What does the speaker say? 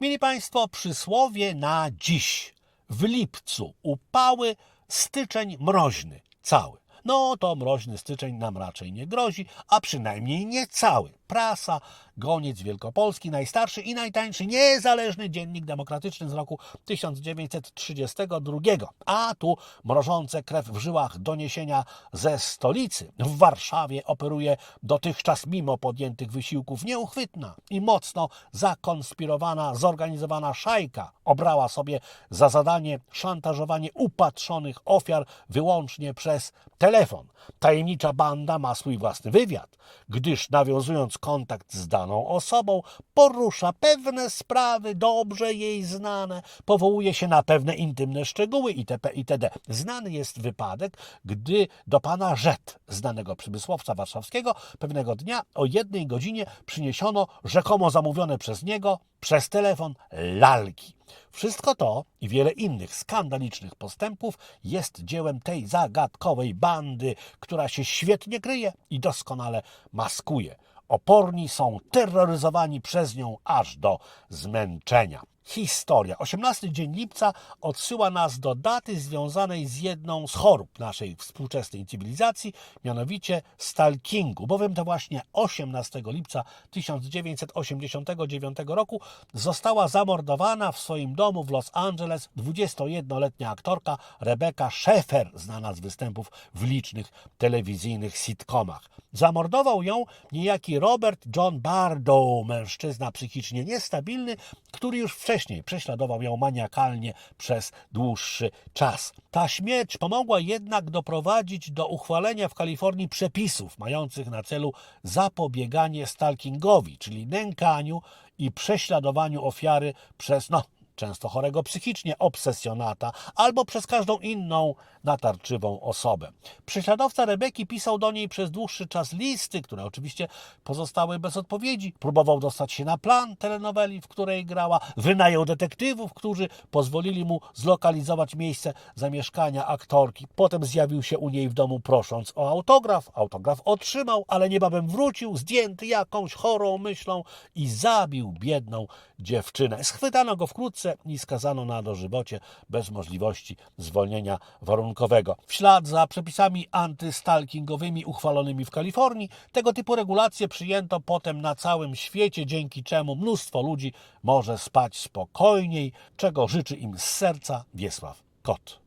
Mieli Państwo przysłowie na dziś. W lipcu upały, styczeń mroźny, cały. No to mroźny styczeń nam raczej nie grozi, a przynajmniej nie cały. Prasa, Goniec Wielkopolski, najstarszy i najtańszy niezależny dziennik demokratyczny z roku 1932. A tu mrożące krew w żyłach doniesienia ze stolicy. W Warszawie operuje dotychczas mimo podjętych wysiłków nieuchwytna i mocno zakonspirowana, zorganizowana szajka. Obrała sobie za zadanie szantażowanie upatrzonych ofiar wyłącznie przez telefon. Tajemnicza banda ma swój własny wywiad, gdyż nawiązując kontakt z daną osobą, porusza pewne sprawy dobrze jej znane, powołuje się na pewne intymne szczegóły itp. itd. Znany jest wypadek, gdy do pana Żet, znanego przemysłowca warszawskiego, pewnego dnia o jednej godzinie przyniesiono rzekomo zamówione przez niego przez telefon lalki. Wszystko to i wiele innych skandalicznych postępów jest dziełem tej zagadkowej bandy, która się świetnie kryje i doskonale maskuje. Oporni są terroryzowani przez nią aż do zmęczenia. Historia. 18 dzień lipca odsyła nas do daty związanej z jedną z chorób naszej współczesnej cywilizacji, mianowicie stalkingu, bowiem to właśnie 18 lipca 1989 roku została zamordowana w swoim domu w Los Angeles 21-letnia aktorka Rebecca Schaeffer, znana z występów w licznych telewizyjnych sitcomach. Zamordował ją niejaki Robert John Bardow, mężczyzna psychicznie niestabilny, który już wcześniej prześladował ją maniakalnie przez dłuższy czas. Ta śmierć pomogła jednak doprowadzić do uchwalenia w Kalifornii przepisów mających na celu zapobieganie stalkingowi, czyli nękaniu i prześladowaniu ofiary przez, no, często chorego psychicznie obsesjonata albo przez każdą inną natarczywą osobę. Prześladowca Rebeki pisał do niej przez dłuższy czas listy, które oczywiście pozostały bez odpowiedzi. Próbował dostać się na plan telenoweli, w której grała. Wynajął detektywów, którzy pozwolili mu zlokalizować miejsce zamieszkania aktorki. Potem zjawił się u niej w domu prosząc o autograf. Autograf otrzymał, ale niebawem wrócił, zdjęty jakąś chorą myślą i zabił biedną dziewczynę. Schwytano go wkrótce i skazano na dożywocie bez możliwości zwolnienia warunkowego. W ślad za przepisami antystalkingowymi uchwalonymi w Kalifornii, tego typu regulacje przyjęto potem na całym świecie, dzięki czemu mnóstwo ludzi może spać spokojniej, czego życzy im z serca Wiesław Kot.